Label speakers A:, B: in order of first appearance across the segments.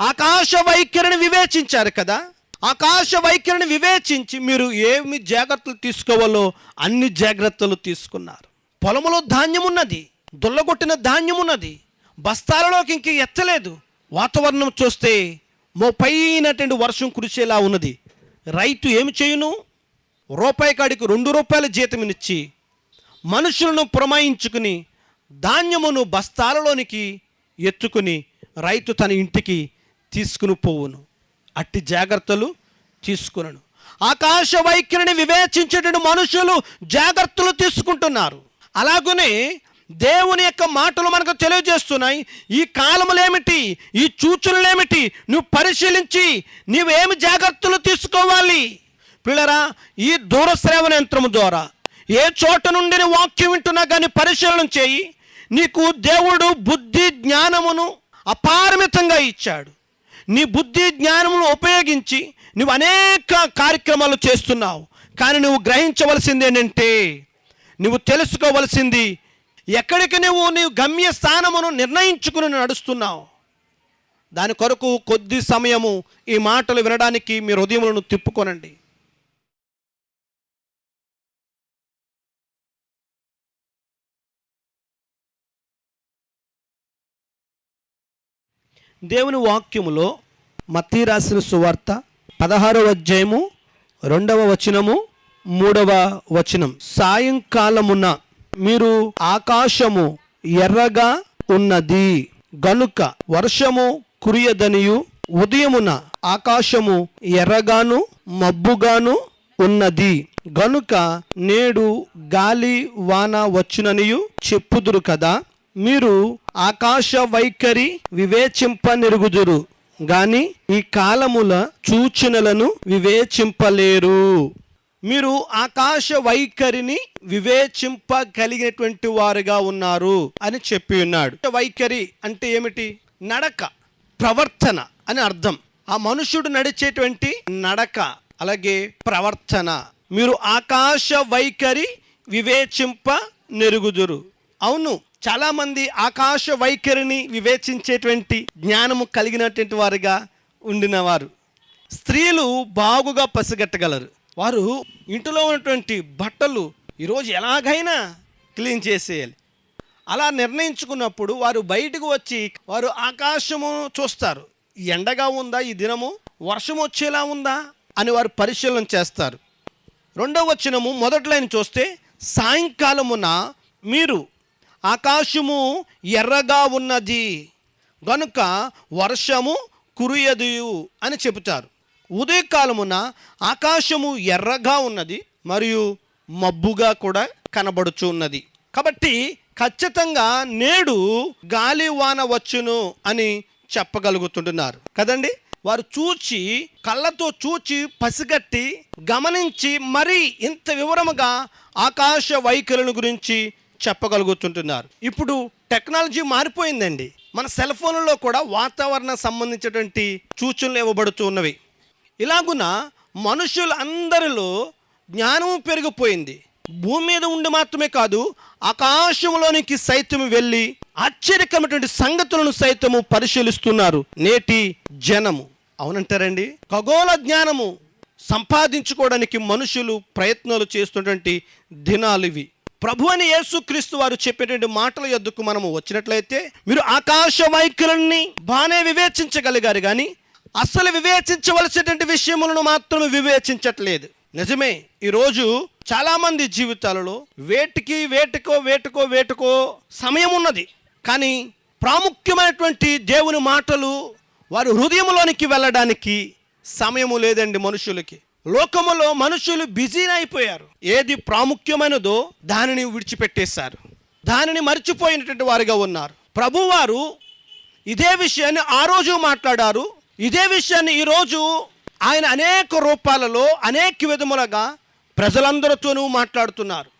A: ఆకాశ వైఖరిని వివేచించారు కదా. ఆకాశ వైఖరిని వివేచించి మీరు ఏమి జాగ్రత్తలు తీసుకోవాలో అన్ని జాగ్రత్తలు తీసుకున్నారు. పొలములో ధాన్యం ఉన్నది దుల్లగొట్టిన ధాన్యం ఉన్నది బస్తాలలోకి ఇంక ఎత్తలేదు. వాతావరణం చూస్తే మోపైనటువంటి వర్షం కురిసేలా ఉన్నది. రైతు ఏమి చేయును? రూపాయి కాడికి రెండు రూపాయల జీతమినిచ్చి మనుషులను పురమాయించుకుని ధాన్యమును బస్తాలలోనికి ఎత్తుకుని రైతు తన ఇంటికి తీసుకుని పోవును. అట్టి జాగ్రత్తలు తీసుకునను. ఆకాశ వైఖరిని వివేచించేటువంటి మనుషులు జాగ్రత్తలు తీసుకుంటున్నారు. అలాగనే దేవుని యొక్క మాటలు మనకు తెలియజేస్తున్నాయి. ఈ కాలములేమిటి? ఈ సూచనలేమిటి? నువ్వు పరిశీలించి నీవేమి జాగ్రత్తలు తీసుకోవాలి? పిల్లరా ఈ దూరశ్రవణ యంత్రం యంత్రము ద్వారా ఏ చోట నుండి నీ వాక్యం వింటున్నా కానీ పరిశీలన చేయి. నీకు దేవుడు బుద్ధి జ్ఞానమును అపారమితంగా ఇచ్చాడు. నీ బుద్ధి జ్ఞానమును ఉపయోగించి నువ్వు అనేక కార్యక్రమాలు చేస్తున్నావు. కానీ నువ్వు గ్రహించవలసింది ఏంటంటే నువ్వు తెలుసుకోవలసింది ఎక్కడికి నువ్వు నీ గమ్య స్థానమును నిర్ణయించుకుని నడుస్తున్నావు. దాని కొరకు కొద్ది సమయము ఈ మాటలు వినడానికి మీ హృదయములను తిప్పుకొనండి. దేవుని వాక్యములో మత్తి రాసిన సువార్త పదహారవ అధ్యాయము రెండవ వచనము మూడవ వచనం. సాయంకాలమున మీరు ఆకాశము ఎర్రగా ఉన్నది గనుక వర్షము కురియదనియు ఉదయమున ఆకాశము ఎర్రగాను మబ్బుగాను ఉన్నది. గనుక నేడు గాలి వాన వచ్చుననియు చెప్పుదురు కదా? మీరు ఆకాశ వైఖరి వివేచింపనిరుగుదురు గాని ఈ కాలముల సూచనలను వివేచింపలేరు. మీరు ఆకాశ వైఖరిని వివేచింపగలిగినటువంటి వారుగా ఉన్నారు అని చెప్పి ఉన్నాడు. వైఖరి అంటే ఏమిటి? నడక ప్రవర్తన అని అర్థం. ఆ మనుషుడు నడిచేటువంటి నడక అలాగే ప్రవర్తన. మీరు ఆకాశ వైఖరి వివేచింప నెరుగుదురు అవును చాలామంది ఆకాశ వైఖరిని వివేచించేటువంటి జ్ఞానము కలిగినటువంటి వారిగా ఉండినవారు. స్త్రీలు బాగుగా పసిగట్టగలరు. వారు ఇంటిలో ఉన్నటువంటి బట్టలు ఈరోజు ఎలాగైనా క్లీన్ చేసేయాలి. అలా నిర్ణయించుకున్నప్పుడు వారు బయటకు వచ్చి వారు ఆకాశము చూస్తారు. ఎండగా ఉందా? ఈ దినము వర్షం వచ్చేలా ఉందా? అని వారు పరిశీలన చేస్తారు. రెండవ వచనము మొదటి లైన్ చూస్తే సాయంకాలమున మీరు ఆకాశము ఎర్రగా ఉన్నది గనుక వర్షము కురియదు అని చెబుతారు. ఉదయకాలమున ఆకాశము ఎర్రగా ఉన్నది మరియు మబ్బుగా కూడా కనబడుచున్నది కాబట్టి ఖచ్చితంగా నేడు గాలి వాన వచ్చును అని చెప్పగలుగుతుంటున్నారు. కదండి? వారు చూచి కళ్ళతో చూచి పసిగట్టి గమనించి మరీ ఇంత వివరముగా ఆకాశ వైఖరులను గురించి చెప్పగలుగుతుంటున్నారు. ఇప్పుడు టెక్నాలజీ మారిపోయిందండి. మన సెల్ ఫోన్లలో కూడా వాతావరణ సంబంధించినటువంటి సూచనలు ఇవ్వబడుతూ ఉన్నవి. ఇలాగున మనుషులందరిలో జ్ఞానం పెరిగిపోయింది. భూమి మీద ఉండి మాత్రమే కాదు ఆకాశంలోనికి సైతం వెళ్ళి ఆశ్చర్యకరమైనటువంటి సంగతులను సైతము పరిశీలిస్తున్నారు నేటి జనము. అవునంటారండి? ఖగోళ జ్ఞానము సంపాదించుకోవడానికి మనుషులు ప్రయత్నాలు చేస్తున్నటువంటి దినాలు ఇవి. ప్రభు అని యేసుక్రీస్తు వారు చెప్పేటువంటి మాటల యొద్దకు మనము వచ్చినట్లయితే మీరు ఆకాశ వైఖరుల్ని బాగానే వివేచించగలిగారు కానీ అసలు వివేచించవలసినటువంటి విషయములను మాత్రం వివేచించట్లేదు. నిజమే ఈరోజు చాలామంది జీవితాలలో వేటికి వేటుకో వేటుకో వేటుకో సమయం ఉన్నది. కానీ ప్రాముఖ్యమైనటువంటి దేవుని మాటలు వారి హృదయంలోనికి వెళ్ళడానికి సమయము లేదండి మనుషులకి. లోకములో మనుషులు బిజీ అయిపోయారు. ఏది ప్రాముఖ్యమైనదో దానిని విడిచిపెట్టేశారు. దానిని మర్చిపోయినటువంటి వారుగా ఉన్నారు. ప్రభువారు ఇదే విషయాన్ని ఆ రోజు మాట్లాడారు. ఇదే విషయాన్ని ఈరోజు ఆయన అనేక రూపాలలో అనేక విధములుగా ప్రజలందరితోనూ మాట్లాడుతున్నారు.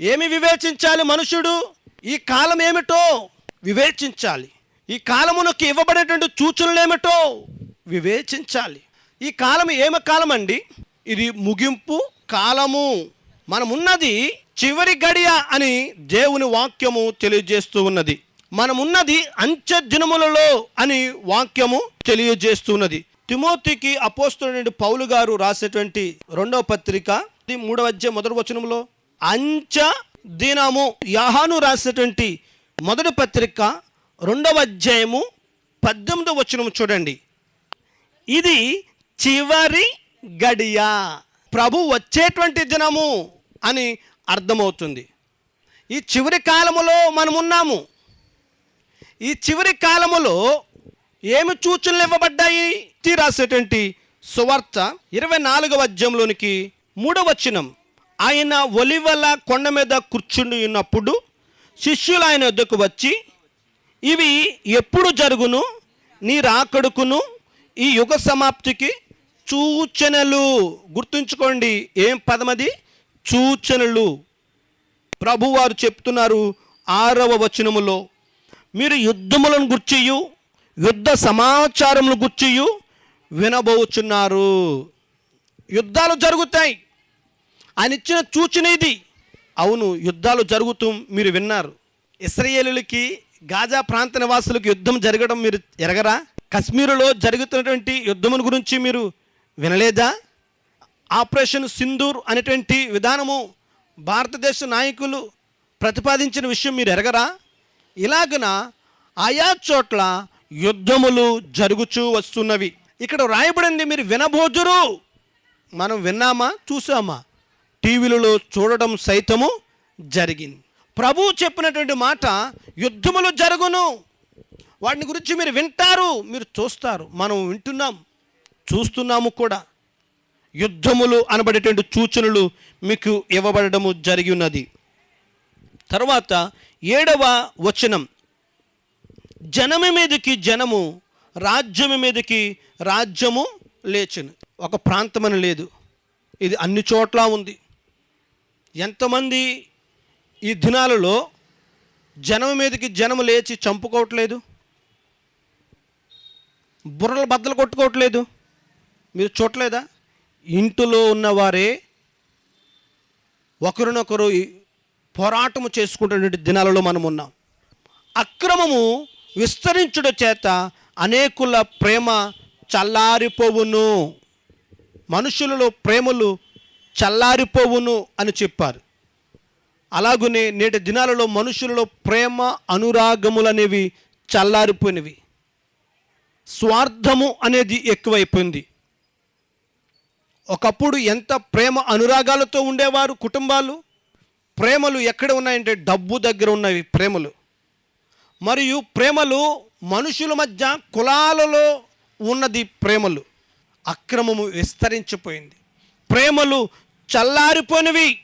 A: ఏమి వివేచించాలి మనుషుడు? ఈ కాలం ఏమిటో వివేచించాలి. ఈ కాలమునకు ఇవ్వబడేటువంటి సూచనలు ఏమిటో వివేచించాలి. ఈ కాలం ఏమ కాలం అండి ఇది ముగింపు కాలము. మనమున్నది చివరి గడియ అని దేవుని వాక్యము తెలియజేస్తూ ఉన్నది. మనమున్నది అంచె దినములలో అని వాక్యము తెలియజేస్తున్నది తిమోతికి అపోస్తుడు పౌలు గారు రాసేటువంటి రెండవ పత్రిక మూడవ మొదటి వచనంలో అంచ దినము యాహాను రాసేటువంటి మొదటి పత్రిక రెండవ అధ్యాయము పద్దెనిమిదవ వచనము చూడండి. ఇది చివరి గడియ. ప్రభు వచ్చేటువంటి దినము అని అర్థమవుతుంది. ఈ చివరి కాలములో మనమున్నాము. ఈ చివరి కాలములో ఏమి సూచనలు ఇవ్వబడ్డాయి? తీరాసేటువంటి సువార్త ఇరవై నాలుగవ అధ్యాయంలోనికి మూడవ వచనం. ఆయన ఒలివల కొండ మీద కూర్చుండి ఉన్నప్పుడు శిష్యులు ఆయన వద్దకు వచ్చి ఇవి ఎప్పుడు జరుగును? నీ రాకడుకును? ఈ యుగ సమాప్తికి సూచనలు గుర్తుంచుకోండి. ఏం పదమది? సూచనలు. ప్రభువారు చెప్తున్నారు ఆరవ వచనములో. మీరు యుద్ధములను గుర్చియు యుద్ధ సమాచారములు గుర్చియు వినబోచున్నారు. యుద్ధాలు జరుగుతాయి. ఆయన ఇచ్చిన సూచన ఇది. అవును యుద్ధాలు జరుగుతూ మీరు విన్నారు. ఇస్రయేలులకి గాజా ప్రాంత నివాసులకు యుద్ధం జరగడం మీరు ఎరగరా? కశ్మీరులో జరుగుతున్నటువంటి యుద్ధముల గురించి మీరు వినలేదా? ఆపరేషన్ సింధూర్ అనేటువంటి విధానము భారతదేశ నాయకులు ప్రతిపాదించిన విషయం మీరు ఎరగరా? ఇలాగున ఆయా చోట్ల యుద్ధములు జరుగుచూ వస్తున్నవి. ఇక్కడ రాయబడింది మీరు వినబోజురు మనం విన్నామా? చూసామా? టీవీలలో చూడడం సైతము జరిగింది. ప్రభు చెప్పినటువంటి మాట యుద్ధములు జరుగును. వాటిని గురించి మీరు వింటారు మీరు చూస్తారు. మనం వింటున్నాం. చూస్తున్నాము కూడా. యుద్ధములు అనబడేటువంటి సూచనలు మీకు ఇవ్వబడము జరిగి ఉన్నది. తర్వాత ఏడవ వచనం. జనము మీదకి జనము రాజ్యము మీదకి రాజ్యము లేచను. ఒక ప్రాంతమని లేదు. ఇది అన్ని చోట్ల ఉంది. ఎంతమంది ఈ దినాలలో జనం మీదకి జనము లేచి చంపుకోవట్లేదు? బుర్రలు బద్దలు కొట్టుకోవట్లేదు? మీరు చూడలేదా? ఇంటిలో ఉన్నవారే ఒకరినొకరు పోరాటము చేసుకుంటున్నటువంటి దినాలలో మనం ఉన్నాం. అక్రమము విస్తరించుట చేత అనేకుల ప్రేమ చల్లారిపోవును. మనుషులలో ప్రేమలు చల్లారిపోవును అని చెప్పారు. అలాగనే నేటి దినాలలో మనుషులలో ప్రేమ అనురాగములనేవి చల్లారిపోయినవి. స్వార్థము అనేది ఎక్కువైపోయింది. ఒకప్పుడు ఎంత ప్రేమ అనురాగాలతో ఉండేవారు కుటుంబాలు? ప్రేమలు ఎక్కడ ఉన్నాయంటే డబ్బు దగ్గర ఉన్నవి ప్రేమలు. మరియు ప్రేమలు మనుషుల మధ్య కులాలలో ఉన్నది ప్రేమలు. అక్రమము విస్తరించిపోయింది. ప్రేమలు చల్లారిపోయినవి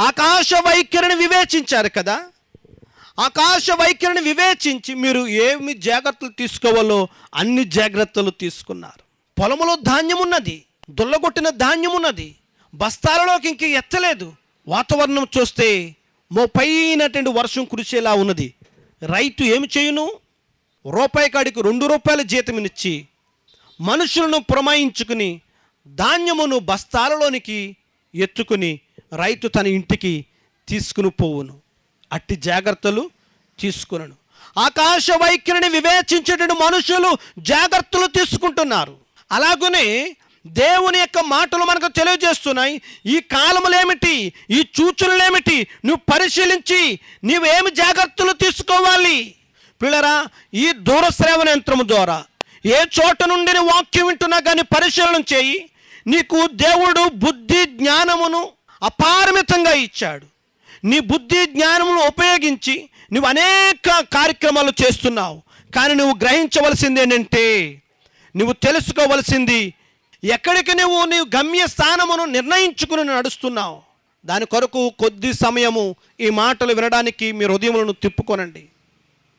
A: ఆకాశ వైఖరిని వివేచించారు కదా? ఆకాశ వైఖరిని వివేచించి మీరు ఏమి జాగ్రత్తలు తీసుకోవాలో అన్ని జాగ్రత్తలు తీసుకున్నారు. పొలములో ధాన్యం ఉన్నది. దుల్లగొట్టిన ధాన్యం ఉన్నది బస్తాలలోకి ఇంక ఎత్తలేదు. వాతావరణం చూస్తే మోపైనటువంటి వర్షం కురిసేలా ఉన్నది. రైతు ఏమి చేయును? రూపాయి కాడికి రెండు రూపాయల జీతమునిచ్చి మనుషులను పురమాయించుకుని ధాన్యమును బస్తాలలోనికి ఎత్తుకుని రైతు తన ఇంటికి తీసుకుని పోవును. అట్టి జాగ్రత్తలు తీసుకునను. ఆకాశ వైఖరిని వివేచించేటువంటి మనుషులు జాగ్రత్తలు తీసుకుంటున్నారు. అలాగనే దేవుని యొక్క మాటలు మనకు తెలియజేస్తున్నాయి. ఈ కాలములేమిటి? ఈ సూచనలేమిటి నువ్వు పరిశీలించి నీవేమి జాగ్రత్తలు తీసుకోవాలి? పిల్లరా ఈ దూరశ్రవణ యంత్రము ద్వారా ఏ చోట నుండి నీ వాక్యం వింటున్నా కానీ పరిశీలన చేయి. నీకు దేవుడు బుద్ధి జ్ఞానమును అపారమితంగా ఇచ్చాడు. నీ బుద్ధి జ్ఞానమును ఉపయోగించి నువ్వు అనేక కార్యక్రమాలు చేస్తున్నావు. కానీ నువ్వు గ్రహించవలసింది ఏంటంటే నువ్వు తెలుసుకోవలసింది ఎక్కడికి నువ్వు నీ గమ్య స్థానమును నిర్ణయించుకుని నడుస్తున్నావు? దాని కొరకు కొద్ది సమయము ఈ మాటలు వినడానికి మీ హృదయములను తిప్పుకొనండి.